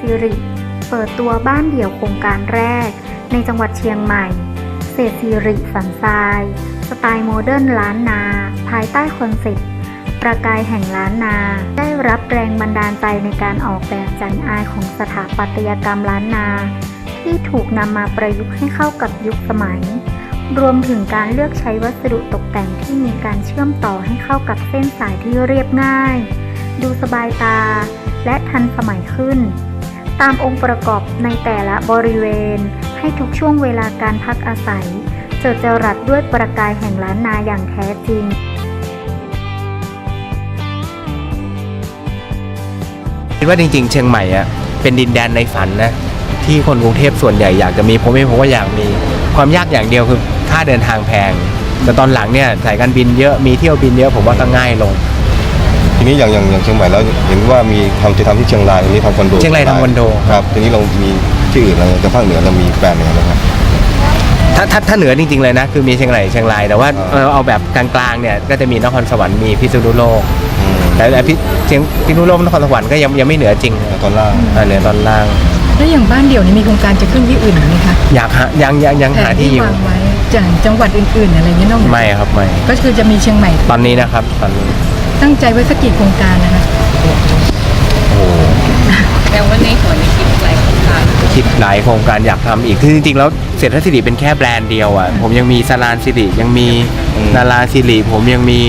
สิริ เปิดตัวบ้านเดี่ยวโครงการแรก ในจังหวัดเชียงใหม่ เศรษฐสิริสันทราย สไตล์โมเดิร์นล้านนา ภายใต้คอนเซ็ปต์ประกายแห่งล้านนา ได้รับแรงบันดาลใจในการออกแบบจันอายของสถาปัตยกรรมล้านนา ที่ถูกนำมาประยุกต์ให้เข้ากับยุคสมัย รวมถึงการเลือกใช้วัสดุตกแต่งที่มีการเชื่อมต่อให้เข้ากับเส้นสายที่เรียบง่าย ดูสบายตา และทันสมัยขึ้น ตามองค์ประกอบในแต่ละบริเวณ ให้ทุกช่วงเวลาการพักอาศัยเจิดจรัสด้วยประกายแห่งล้านนาอย่างแท้จริงคิดว่าจริงๆ เชียงใหม่อะเป็นดินแดนในฝันนะที่คนกรุงเทพส่วนใหญ่อยากจะมีผมเองผมก็อยากมีความยากอย่างเดียวคือค่าเดินทางแพงแต่ตอนหลังเนี่ยสายการบินเยอะมีเที่ยวบินเยอะผมว่าก็ง่ายลง ทีนี้อย่างอย่างอย่างเชียงใหม่แล้วเห็นว่ามีทำจะทำที่เชียงรายทีนี้ทำคอนโดเชียงรายทำคอนโด ครับทีนี้เรามีที่อื่นเราจะภาคเหนือเรามีแปลนอะไรนะครับ ถ้าถ้าถ้าเหนือจริงๆเลยนะ คือมีเชียงรายเชียงรายแต่ว่าอ่าเออเอาแบบกลางๆเนี่ยก็จะมีนครสวรรค์มีพิษณุโลก อืม แต่แต่พิเชียงพิษณุโลกนครสวรรค์ก็ยังยังไม่เหนือจริงแต่ตอนล่าง อ่าเหนือตอนล่าง แล้วอย่างบ้านเดี่ยวนี่มีโครงการจะขึ้นที่อื่นไหมคะอยากหายังยังยังหาแผนที่อยู่วางไว้จากจังหวัดอื่นๆอะไรเงี้ยนอกเหนือไม่ครับไม่ก็คือจะมีเชียงใหม่ตอนนี้นะครับตอนนี้ ตั้งใจไว้สักกี่โครงการนะคะโอ้แต่ว่าในหัวในคิดหลายโครงการคิดหลายโครงการอยากทำอีกคือจริงๆ แล้วเศรษฐศิริเป็นแค่แบรนด์เดียวอะผมยังมีสลานสิริยังมีอืมนาราสิริผมยังมี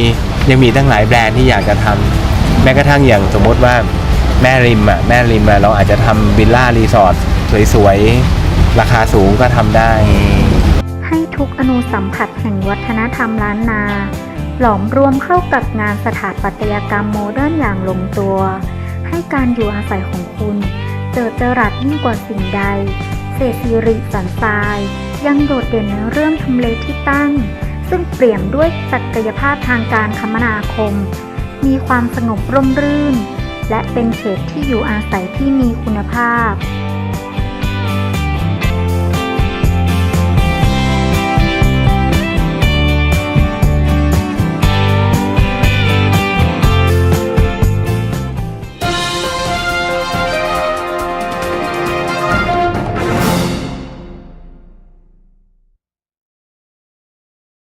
ยังมีตั้งหลายแบรนด์ที่อยากจะทำแม้กระทั่งอย่างสมมติว่าแม่ริมอะแม่ริมอะเราอาจจะทำวิลล่ารีสอร์ทสวยๆ ราคาสูงก็ทำได้ ให้ทุกอนูสัมผัสแห่งวัฒนธรรมล้านนา หลอมรวมเข้ากับงานสถาปัตยกรรมโมเดิร์นอย่างลงตัว ให้การอยู่อาศัยของคุณเจิดจรัสยิ่งกว่าสิ่งใด เศรษฐสิริสันทราย ยังโดดเด่นในเรื่องทำเลที่ตั้ง ซึ่งเปี่ยมด้วยศักยภาพทางการคมนาคม มีความสงบร่มรื่น และเป็นเขตที่อยู่อาศัยที่มีคุณภาพ